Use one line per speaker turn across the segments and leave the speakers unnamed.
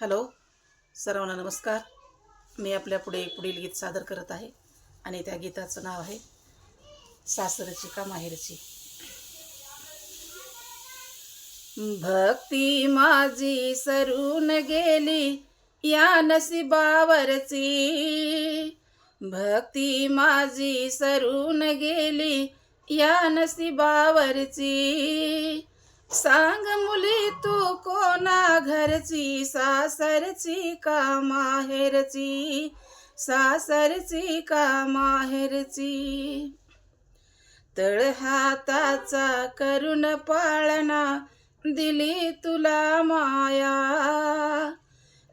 Hello सर्वांना नमस्कार. मी आपल्या पुढे पुढील गीत सादर करत आहे आणि त्या गीताचं नाव आहे सासरची का माहेरची. भक्ती माझी सरून गेली या नसिबावरची भक्ती माझी सरून गेली या नसिबावरची सांग मुली तू कोणा घरची? सासरची का माहेरची? सासरची का माहेरची? तळ हाताचा करुण पाळणा दिली तुला माया.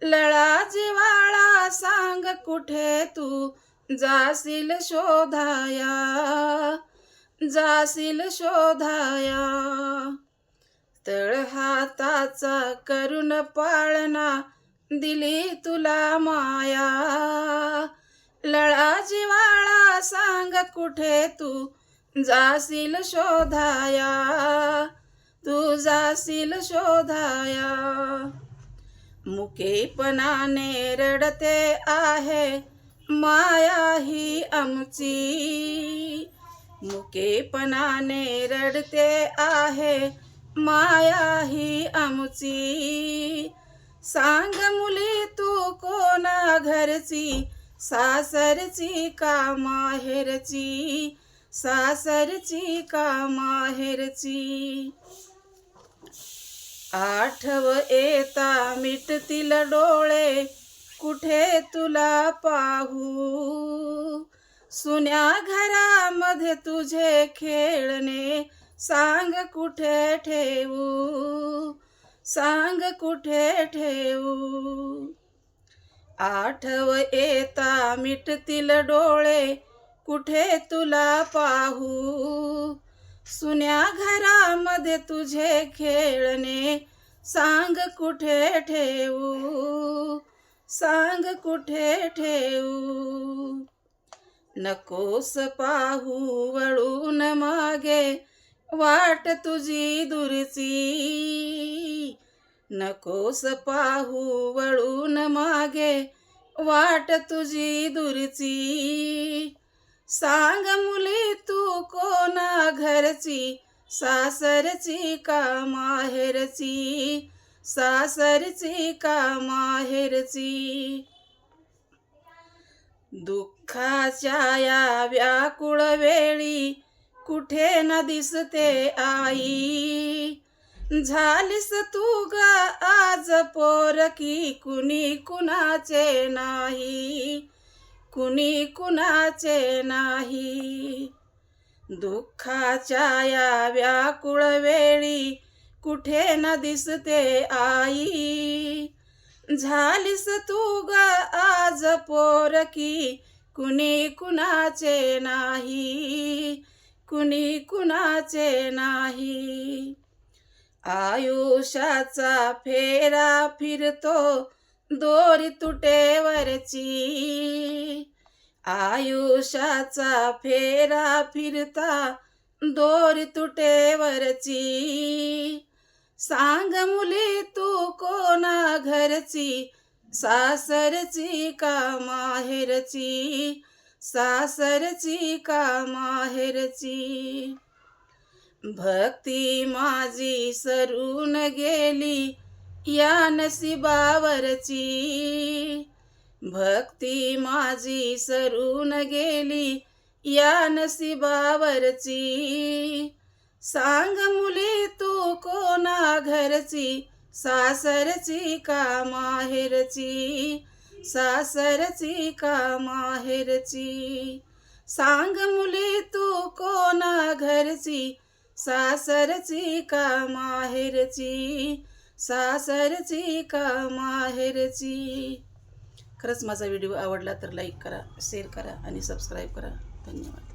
लळा जिवाळा सांग कुठे तू? जाशील शोधाया. जाशील शोधाया. तळ हाताचा करुण पाळणा दिली तुला माया. लळा जिवाळा सांग कुठे तू जाशील शोधाया? तू जाशील शोधाया. मुकेपणाने रडते आहे माया ही आमची. मुकेपणाने रडते आहे माया ही आमची. सांग मुली तू कोणा घरची? सासरची का माहेरची? सासरची का माहेरची? आठव येता मिटतील डोळे कुठे तुला पाहू? सुन्या घरामध्ये तुझे खेळणे सांग कुठे ठेवू? सांग कुठे ठेवू? आठव येता मिटतील डोळे कुठे तुला पाहू? सुन्या घरामध्ये तुझे खेळणे सांग कुठे ठेवू? सांग कुठे ठेवू? नकोस पाहू वळून मागे वाट तुझी दुरची. नकोस पाहू वळून मागे वाट तुझी दुरची. सांग मुली तू कोणा घरची सासरची का माहेरची सासरची का माहेरची. दुःखाच्या या व्याकुळ वेळी कुठे न दिसते आई? झालीस तू ग आज पोरकी कुणी कुणाचे नाही? कुणी कुणाचे नाही? दुःखाच्या या व्याकुळ वेळी कुठे न दिसते आई? झालीस तू ग आज पोरकी कुणी कुणाचे नाही? कुणी कुणाचे नाही. आयुष्याचा फेरा फिरतो दोरी तुटेवरची. आयुष्याचा फेरा फिरता दोरी तुटेवरची. सांग मुली तू कोणा घरची सासरची का माहेरची? सासरची का माहेरची? भक्ती माझी सरून गेली या नसिबावरची भक्ती माझी सरून गेली या नसिबावरची सांग मुली तू कोणा घरची सासरची का माहेरची? सासरची का माहेरची? सांग मुली तू कोणा घरची? सासरची का माहेरची? सासरची का माहेरची? खरंच माझा व्हिडिओ आवडला तर लाईक करा शेअर करा आणि सबस्क्राईब करा. धन्यवाद.